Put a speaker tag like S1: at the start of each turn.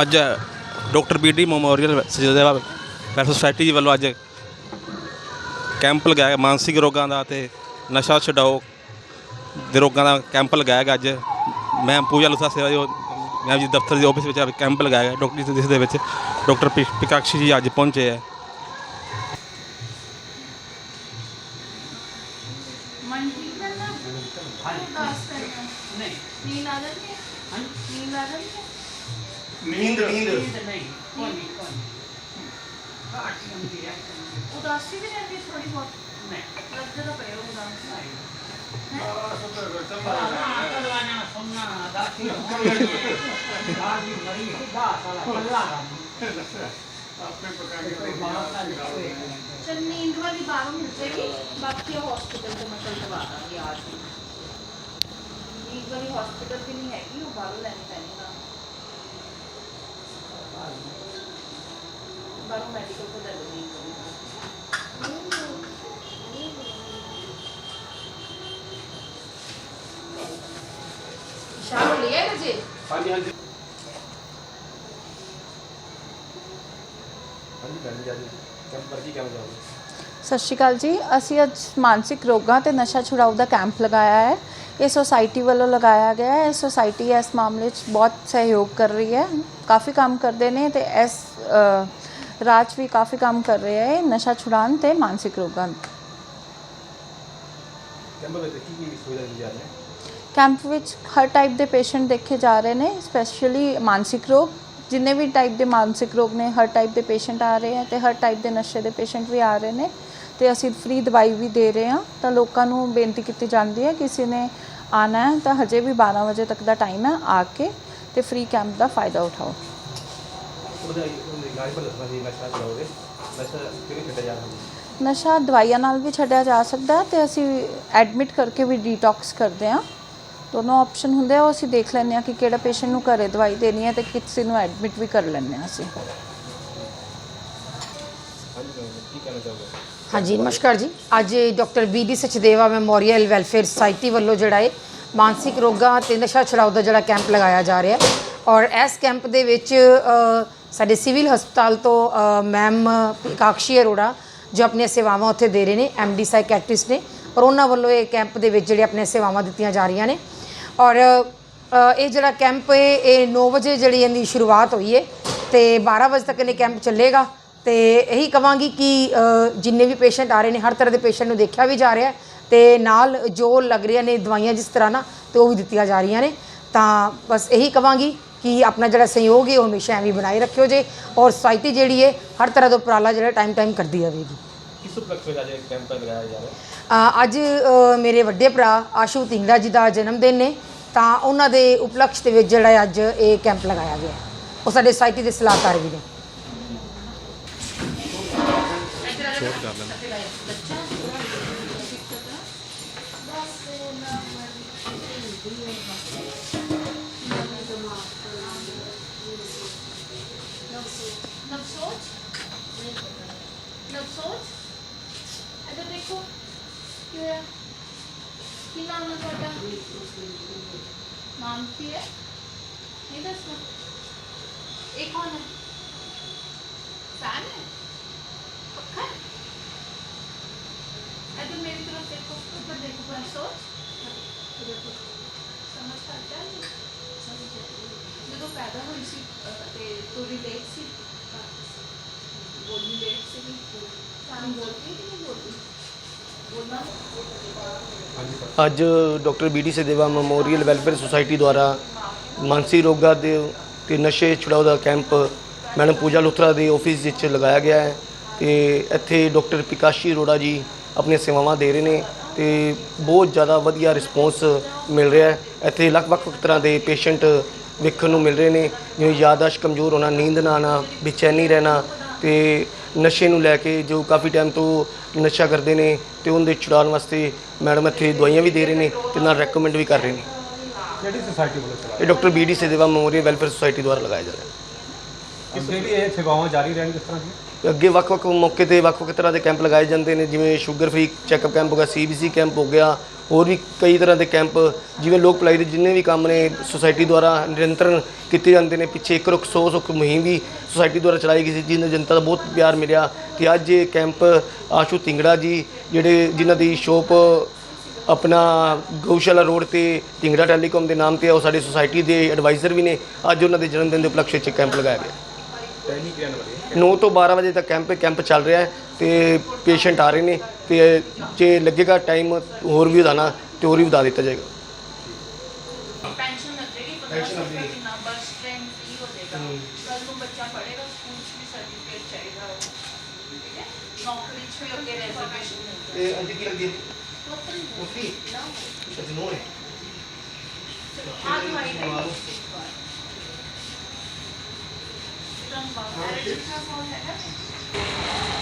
S1: ਅੱਜ doctor BD memorial Sachdeva welfare society ਜੀ ਵੱਲੋਂ ਅੱਜ ਕੈਂਪ ਲਗਾਇਆ ਗਿਆ ਮਾਨਸਿਕ ਰੋਗਾਂ ਦਾ ਤੇ ਨਸ਼ਾ ਛਡਾਓ ਦੇ ਰੋਗਾਂ ਦਾ ਕੈਂਪ ਲਗਾਇਆ ਗਿਆ ਅੱਜ। ਮੈਂ ਪੂਜਾ ਲੁਸਾ ਸੇਵਾ ਮੈਂ ਜੀ ਦਫ਼ਤਰ ਦੇ ਆਫਿਸ ਵਿੱਚ ਕੈਂਪ ਲਗਾਇਆ ਡਾਕਟਰ ਜਿਸ ਦੇ ਵਿੱਚ ਡਾਕਟਰ ਪਿਕਾਕਸ਼ੀ ਜੀ ਅੱਜ ਪਹੁੰਚੇ ਹੈ
S2: ਨੀਂਦ ਨੀਂਦ ਨਹੀਂ। ਕੋਈ ਕੋਈ ਘਾਟ ਹੁੰਦੀ ਹੈ। ਉਦਾਸੀ ਵੀ
S3: ਰਹਿੰਦੀ ਥੋੜੀ ਬਹੁਤ? ਨਹੀਂ। ਲੱਗਦਾ ਤਾਂ ਪਿਆ ਉਦਾਸ ਚਲ ਨੀਂਦ ਵਾਲੀ ਬਾਹਰੋਂ ਮਿਲ ਜਾਏਗੀ ਬਾਕੀ ਹਸਪੀਟਲ ਤੋਂ ਮਤਲਬ ਦਵਾ ਦਾਂਗੇ ਆ ਜੀ ਨੀਂਦ ਵਾਲੀ ਹਸਪੀਟਲ ਤੇ ਨਹੀਂ ਹੈਗੀ ਉਹ ਬਾਹਰੋਂ ਲੈਣੀ ਪੈਣੀ ਨਾ ਬਾਹਰੋਂ ਮੈਡੀਕਲ ਤੋਂ ਲੈ
S4: ਲਓ ਨੀਂਦ
S5: ਸਤਿ ਸ਼੍ਰੀ ਅਕਾਲ ਜੀ। ਅਸੀਂ ਅੱਜ ਮਾਨਸਿਕ ਰੋਗਾਂ ਤੇ ਨਸ਼ਾ ਛੁਡਾਊ ਦਾ ਕੈਂਪ ਲਗਾਇਆ ਹੈ। ਇਹ ਸੁਸਾਇਟੀ ਵੱਲੋਂ ਲਗਾਇਆ ਗਿਆ ਹੈ। ਇਹ ਇਸ ਮਾਮਲੇ 'ਚ ਬਹੁਤ ਸਹਿਯੋਗ ਕਰ ਰਹੀ ਹੈ। ਕਾਫੀ ਕੰਮ ਕਰਦੇ ਨੇ ਤੇ ਇਸ ਰਾਜ ਵੀ ਕਾਫੀ ਕੰਮ ਕਰ ਰਿਹਾ ਹੈ ਨਸ਼ਾ ਛੁਡਾਉਣ ਤੇ ਮਾਨਸਿਕ ਰੋਗਾਂ ਕੈਂਪ ਵਿੱਚ ਕੀ ਕੀ ਸੁਵਿਧਾ ਦਿੱਤੀ ਜਾ ਹੈ? ਹਰ ਟਾਈਪ ਦੇ ਪੇਸ਼ੈਂਟ ਦੇਖੇ ਜਾ ਰਹੇ ਨੇ ਸਪੈਸ਼ਲੀ ਮਾਨਸਿਕ ਰੋਗ। ਜਿੰਨੇ ਵੀ ਟਾਈਪ ਦੇ ਮਾਨਸਿਕ ਰੋਗ ਨੇ ਹਰ ਟਾਈਪ ਦੇ ਪੇਸ਼ੈਂਟ ਆ ਰਹੇ ਹੈ ਤੇ ਹਰ ਟਾਈਪ ਦੇ ਨਸ਼ੇ ਦੇ ਪੇਸ਼ੈਂਟ ਵੀ ਆ ਰਹੇ ਨੇ। ਤੇ ਅਸੀਂ ਫ੍ਰੀ ਦਵਾਈ ਵੀ ਦੇ ਰਹੇ ਹਾਂ। ਤਾਂ ਲੋਕਾਂ ਨੂੰ ਬੇਨਤੀ ਕੀਤੀ ਜਾਂਦੀ ਹੈ ਕਿਸੇ ਨੇ ਆਣਾ ਹੈ ਤਾਂ ਹਜੇ ਵੀ 12 ਵਜੇ ਤੱਕ ਦਾ ਟਾਈਮ ਹੈ ਆ ਕੇ ਤੇ ਫ੍ਰੀ ਕੈਂਪ ਦਾ ਫਾਇਦਾ ਉਠਾਓ। ਨਸ਼ਾ ਦਵਾਈਆਂ ਨਾਲ ਵੀ ਛੱਡਿਆ ਜਾ ਸਕਦਾ ਤੇ ਅਸੀਂ ਐਡਮਿਟ ਕਰਕੇ ਵੀ ਡੀਟੌਕਸ ਕਰਦੇ ਹਾਂ। ਦੋਨੋਂ ਆਪਸ਼ਨ ਹੁੰਦੇ ਆ, ਉਹ ਅਸੀਂ ਦੇਖ ਲੈਂਦੇ ਹਾਂ ਕਿ ਕਿਹੜਾ ਪੇਸ਼ੈਂਟ ਨੂੰ ਘਰੇ ਦਵਾਈ ਦੇਣੀ ਹੈ ਤੇ ਕਿਸੇ ਨੂੰ ਐਡਮਿਟ ਵੀ ਕਰ ਲੈਂਦੇ ਹਾਂ ਅਸੀਂ।
S6: ਹਾਂਜੀ, ਨਮਸਕਾਰ ਜੀ। ਅੱਜ doctor B D Sachdeva memorial welfare society ਵੱਲੋਂ ਜਿਹੜਾ ਹੈ ਮਾਨਸਿਕ ਰੋਗਾਂ ਤੇ ਨਸ਼ਾ ਛੁਡਾਊ ਦਾ ਜਿਹੜਾ ਕੈਂਪ ਲਗਾਇਆ ਜਾ ਰਿਹਾ ਔਰ ਇਸ ਕੈਂਪ ਦੇ ਵਿੱਚ ਸਾਡੇ ਸਿਵਲ ਹਸਪਤਾਲ ਤੋਂ ਮੈਮ ਕਾਕਸ਼ੀ ਅਰੋੜਾ, ਜੋ ਆਪਣੀਆਂ ਸੇਵਾਵਾਂ ਉੱਥੇ ਦੇ ਰਹੇ ਨੇ ਐਮਡੀ ਸਾਈਕੈਟ੍ਰਿਸਟ ਨੇ। ਔਰ ਉਹਨਾਂ ਵੱਲੋਂ ਇਹ ਕੈਂਪ ਦੇ ਵਿੱਚ ਜਿਹੜੇ ਆਪਣੀਆਂ ਸੇਵਾਵਾਂ ਦਿੱਤੀਆਂ ਜਾ ਰਹੀਆਂ ਨੇ। ਔਰ ਇਹ ਜਿਹੜਾ ਕੈਂਪ ਹੈ, ਇਹ 9 ਵਜੇ ਜਿਹੜੀ ਇਹਦੀ ਸ਼ੁਰੂਆਤ ਹੋਈ ਹੈ ਤੇ 12 ਵਜੇ ਤੱਕ ਇਹ ਕੈਂਪ ਚੱਲੇਗਾ ਤੇ ਇਹੀ ਕਵਾਂਗੀ ਕਿ ਜਿੰਨੇ ਵੀ ਪੇਸ਼ੈਂਟ ਆ ਰਹੇ ਨੇ, ਹਰ ਤਰ੍ਹਾਂ ਦੇ ਪੇਸ਼ੈਂਟ ਨੂੰ ਦੇਖਿਆ ਵੀ ਜਾ ਰਿਹਾ ਹੈ ਤੇ ਨਾਲ ਜੋ ਲੱਗ ਰਹੀਆਂ ਨੇ ਦਵਾਈਆਂ ਜਿਸ ਤਰ੍ਹਾਂ ਨਾ, ਤੇ ਉਹ ਵੀ ਦਿੱਤੀਆਂ ਜਾ ਰਹੀਆਂ ਨੇ। ਤਾਂ ਬਸ ਇਹੀ ਕਵਾਂਗੀ ਕਿ ਆਪਣਾ ਜਿਹੜਾ ਸਹਿਯੋਗ ਹੈ, ਉਹ ਹਮੇਸ਼ਾ ਐਵੇਂ ਹੀ ਬਣਾਈ ਰੱਖਿਓ ਜੇ। ਔਰ ਸੋਸਾਇਟੀ ਜਿਹੜੀ ਹੈ, ਹਰ ਤਰ੍ਹਾਂ ਦਾ ਉਪਰਾਲਾ ਜਿਹੜਾ ਟਾਈਮ ਟਾਈਮ ਕਰਦੀ ਆਵੇਗੀ
S4: ਕਿਸ ਉਪਲਕਸ਼ ਵਿੱਚ ਅੱਜ ਕੈਂਪ ਲਗਾਇਆ ਜਾ ਰਿਹਾ
S6: ਅ, ਅੱਜ ਅ, ਮੇਰੇ ਵੱਡੇ ਭਰਾ ਆਸ਼ੂ ਤਿੰਗੜਾ ਜੀ ਦਾ ਜਨਮ ਦਿਨ ਨੇ ਤਾਂ ਉਹਨਾਂ ਦੇ ਉਪਲਕਸ਼ ਦੇ ਵਿੱਚ ਜਿਹੜਾ ਹੈ ਅੱਜ ਇਹ ਕੈਂਪ ਲਗਾਇਆ ਗਿਆ ਹੈ। ਉਹ ਸਾਡੇ ਸੁਸਾਇਟੀ ਦੇ ਸਲਾਹਕਾਰ ਵੀ ਨੇ
S3: की नाम है ਤੁਹਾਡਾ नाम की है नहीं दसना ये कौन है फैन है पक्का है इधर मेरी तरफ देखो ऊपर देखो पूरा सोच इधर देखो समझ आता है ਜਦੋਂ ਪੈਦਾ ਹੋਈ ਸੀ ਅਹ, ਤੇ ਤੁਰੀ ਲੇਟ ਸੀ ਬੋਲੀ ਲੇਟ ਸੀ ਸਾਨੂੰ ਬੋਲਦੀ ਕਿ ਨਹੀਂ ਬੋਲਦੀ ਬੋਲਣਾ
S7: ਅੱਜ doctor BD Sadeva memorial welfare society ਦੁਆਰਾ ਮਾਨਸੀ ਰੋਗਾਂ ਦੇ ਤੇ ਨਸ਼ੇ ਛੁਡਾਓ ਦਾ ਕੈਂਪ ਮੈਡਮ ਪੂਜਾ ਲੁਥਰਾ ਦੇ ਆਫਿਸ ਵਿੱਚ ਲਗਾਇਆ ਗਿਆ ਹੈ ਤੇ ਇੱਥੇ ਡਾਕਟਰ ਪਿਕਾਸ਼ੀ ਅਰੋੜਾ ਜੀ ਆਪਣੀਆਂ ਸੇਵਾਵਾਂ ਦੇ ਰਹੇ ਨੇ ਤੇ ਬਹੁਤ ਜ਼ਿਆਦਾ ਵਧੀਆ ਰਿਸਪੌਂਸ ਮਿਲ ਰਿਹਾ ਹੈ। ਇੱਥੇ ਵੱਖ-ਵੱਖ ਤਰ੍ਹਾਂ ਦੇ ਪੇਸ਼ੈਂਟ ਵੇਖਣ ਨੂੰ ਮਿਲ ਰਹੇ ਨੇ, ਜਿਵੇਂ ਯਾਦਾਸ਼ਤ ਕਮਜ਼ੋਰ ਹੋਣਾ, ਨੀਂਦ ਨਾ ਆਉਣਾ, ਬੇਚੈਨੀ ਰਹਿਣਾ ਤੇ ਨਸ਼ੇ ਨੂੰ ਲੈ ਕੇ ਜੋ ਕਾਫੀ ਟਾਈਮ ਤੋਂ ਨਸ਼ਾ ਕਰਦੇ ਨੇ ਤੇ ਉਹਦੇ ਛੁਡਾਉਣ ਵਾਸਤੇ ਮੈਡਮ ਇੱਥੇ ਦਵਾਈਆਂ ਵੀ ਦੇ ਰਹੇ ਨੇ ਤੇ ਨਾਲ ਰეკਮੈਂਡ ਵੀ ਕਰ ਰਹੇ ਨੇ।
S4: ਕਿਹੜੀ ਸੁਸਾਇਟੀ ਵੱਲੋਂ ਚਲਾਇਆ?
S7: ਇਹ doctor BD Sachdeva memorial welfare society ਦੁਆਰਾ ਲਗਾਇਆ ਜਾ ਰਿਹਾ। ਹੈ
S4: ਅੱਗੇ ਵੀ ਇਹ ਸੇਵਾਵਾਂ ਜਾਰੀ ਰਹਿਣ ਕਿਸ ਤਰ੍ਹਾਂ ਦੀ
S7: ਅੱਗੇ ਵੱਖ-ਵੱਖ ਮੌਕੇ ਤੇ ਵੱਖ-ਵੱਖ ਤਰ੍ਹਾਂ ਦੇ ਕੈਂਪ ਲਗਾਏ ਜਾਂਦੇ ਨੇ ਜਿਵੇਂ ਸ਼ੂਗਰ ਫ੍ਰੀ ਚੈੱਕਅਪ ਕੈਂਪ ਹੋ ਗਿਆ ਸੀਬੀਸੀ ਕੈਂਪ ਹੋ ਗਿਆ ਹੋਰ ਵੀ ਕਈ ਤਰ੍ਹਾਂ ਦੇ ਕੈਂਪ, ਜਿਵੇਂ ਲੋਕ ਭਲਾਈ ਦੇ ਜਿੰਨੇ ਵੀ ਕੰਮ ਨੇ ਸੁਸਾਇਟੀ ਦੁਆਰਾ ਨਿਰੰਤਰਨ ਕੀਤੇ ਜਾਂਦੇ ਨੇ, ਪਿੱਛੇ ਇੱਕ ਰੁੱਖ, ਸੌ ਸੁੱਖ ਮੁਹਿੰਮ ਵੀ ਸੁਸਾਇਟੀ ਦੁਆਰਾ ਚਲਾਈ ਗਈ ਸੀ ਜਿਹਨੂੰ ਜਨਤਾ ਦਾ ਬਹੁਤ ਪਿਆਰ ਮਿਲਿਆ ਤੇ ਅੱਜ ਇਹ ਕੈਂਪ ਆਸ਼ੂ ਤਿੰਗੜਾ ਜੀ, ਜਿਹੜੇ ਜਿਨ੍ਹਾਂ ਦੀ ਸ਼ੋਪ ਆਪਣਾ ਗਊਸ਼ਾਲਾ ਰੋਡ ਤੇ ਢਿੰਗੜਾ ਟੈਲੀਕਾਮ ਦੇ ਨਾਮ ਤੇ ਉਹ ਸਾਡੀ ਸੁਸਾਇਟੀ ਦੇ ਐਡਵਾਈਜ਼ਰ ਵੀ ਨੇ, ਅੱਜ ਉਹਨਾਂ ਦੇ ਜਨਮ ਦਿਨ ਦੇ ਉਪਲਕਸ਼ ਵਿੱਚ ਕੈਂਪ ਲਗਾਇਆ ਗਿਆ।
S4: ਵਾਲੀ
S7: 9 ਤੋਂ 12 ਵਜੇ ਤੱਕ ਕੈਂਪ ਕੈਂਪ ਚੱਲ ਰਿਹਾ ਹੈ ਤੇ ਪੇਸ਼ੈਂਟ ਆ ਰਹੇ ਨੇ ਤੇ ਜੇ ਲੱਗੇਗਾ ਟਾਈਮ ਹੋਰ ਵੀ ਵਧਾਣਾ ਤੇ ਹੋਰ ਵੀ ਵਧਾ ਦਿੱਤਾ ਜਾਏਗਾ।
S3: ਪੈਨਸ਼ਨ ਲੱਗੇਗੀ 1500 ਰੁਪਏ ਮਹੀਨਾ ਬਸ ਟ੍ਰੇਨ ਫ੍ਰੀ ਹੋ ਜਾਏਗਾ। ਕੱਲ ਨੂੰ ਬੱਚਾ ਪੜ੍ਹੇਗਾ ਸਕੂਲ 'ਚ ਵੀ ਸਰਟੀਫਿਕੇਟ ਚਾਹੀਦਾ ਹੋਗਾ ਠੀਕ ਹੈ? ਨੌਕਰੀ 'ਚ ਵੀ ਅੱਗੇ ਰਿਜ਼ਰਵੇਸ਼ਨ ਮਿਲਦਾ
S7: ਤੇ ਅੱਜ ਕੀ ਲੱਗੇ?
S3: ਨੌਕਰੀ
S7: ਉਸੀ ਅੱਜ ਨੋ ਹੈ।
S3: ਆ ਦਵਾਈ ਦੇ Thank you.